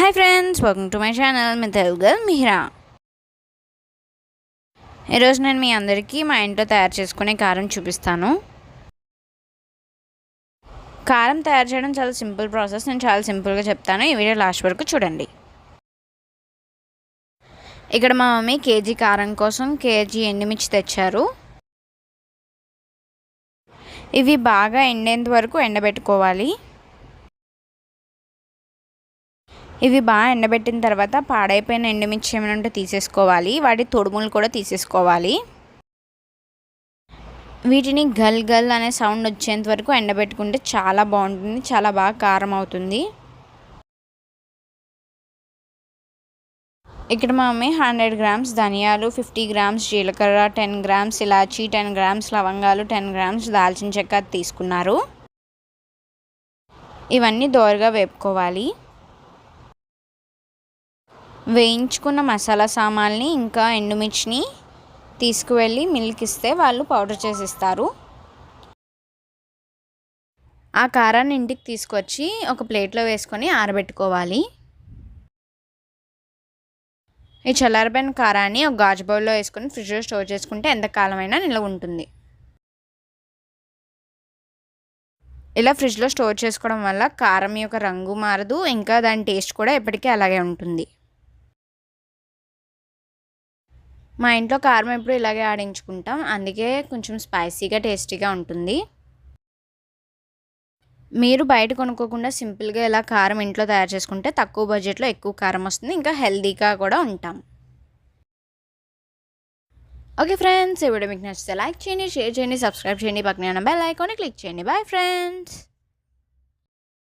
Hi friends welcome to my channel మీ తెలుగు మిహిరా ఈరోజు నేను మీ అందరికీ మా ఇంట్లో తయారు చేసుకునే కారం చూపిస్తాను. కారం తయారు చేయడం చాలా సింపుల్ ప్రాసెస్. నేను చాలా సింపుల్గా చెప్తాను. ఈ వీడియో లాస్ట్ వరకు చూడండి. ఇక్కడ మా మమ్మీ కేజీ కారం కోసం కేజీ ఎండుమిర్చి తెచ్చారు. ఇవి బాగా ఎండేంత వరకు ఎండబెట్టుకోవాలి. ఇవి బాగా ఎండబెట్టిన తర్వాత పాడైపోయిన ఎండుమిర్చి ఏమైనా ఉంటే తీసేసుకోవాలి. వాటి తొడుములు కూడా తీసేసుకోవాలి. వీటిని గల్ గల్ అనే సౌండ్ వచ్చేంత వరకు ఎండబెట్టుకుంటే చాలా బాగుంటుంది. చాలా బాగా కారం అవుతుంది. ఇక్కడ మా మమ్మీ హండ్రెడ్ గ్రామ్స్ ధనియాలు ఫిఫ్టీ గ్రామ్స్ జీలకర్ర టెన్ గ్రామ్స్ ఇలాచీ టెన్ గ్రామ్స్ లవంగాలు టెన్ గ్రామ్స్ దాల్చిన చెక్క తీసుకున్నారు. ఇవన్నీ దోరగా వేపుకోవాలి. వేయించుకున్న మసాలా సామాన్ని ఇంకా ఎండుమిర్చిని తీసుకువెళ్ళి మిల్క్ ఇస్తే వాళ్ళు పౌడర్ చేసి ఇస్తారు ఆ కారాన్ని ఇంటికి తీసుకొచ్చి ఒక ప్లేట్లో వేసుకొని ఆరబెట్టుకోవాలి. ఈ చల్లారిపోయిన కారాన్ని ఒక గాజు బౌల్లో వేసుకొని ఫ్రిడ్జ్లో స్టోర్ చేసుకుంటే ఎంతకాలమైనా నిల్వ ఉంటుంది. ఇలా ఫ్రిడ్జ్లో స్టోర్ చేసుకోవడం వల్ల కారం యొక్క రంగు మారదు ఇంకా దాని టేస్ట్ కూడా ఎప్పటికీ అలాగే ఉంటుంది. మా ఇంట్లో కారం ఎప్పుడు ఇలాగే ఆడించుకుంటాం. అందుకే కొంచెం స్పైసీగా టేస్టీగా ఉంటుంది. మీరు బయట కొనుక్కోకుండా సింపుల్గా ఇలా కారం ఇంట్లో తయారు చేసుకుంటే తక్కువ బడ్జెట్లో ఎక్కువ కారం వస్తుంది. ఇంకా హెల్దీగా కూడా ఉంటాం. ఓకే ఫ్రెండ్స్ ఈ వీడియో మీకు నచ్చితే లైక్ చేయండి షేర్ చేయండి సబ్స్క్రైబ్ చేయండి పక్కన బెల్ ఐకాన్ని క్లిక్ చేయండి. Bye friends!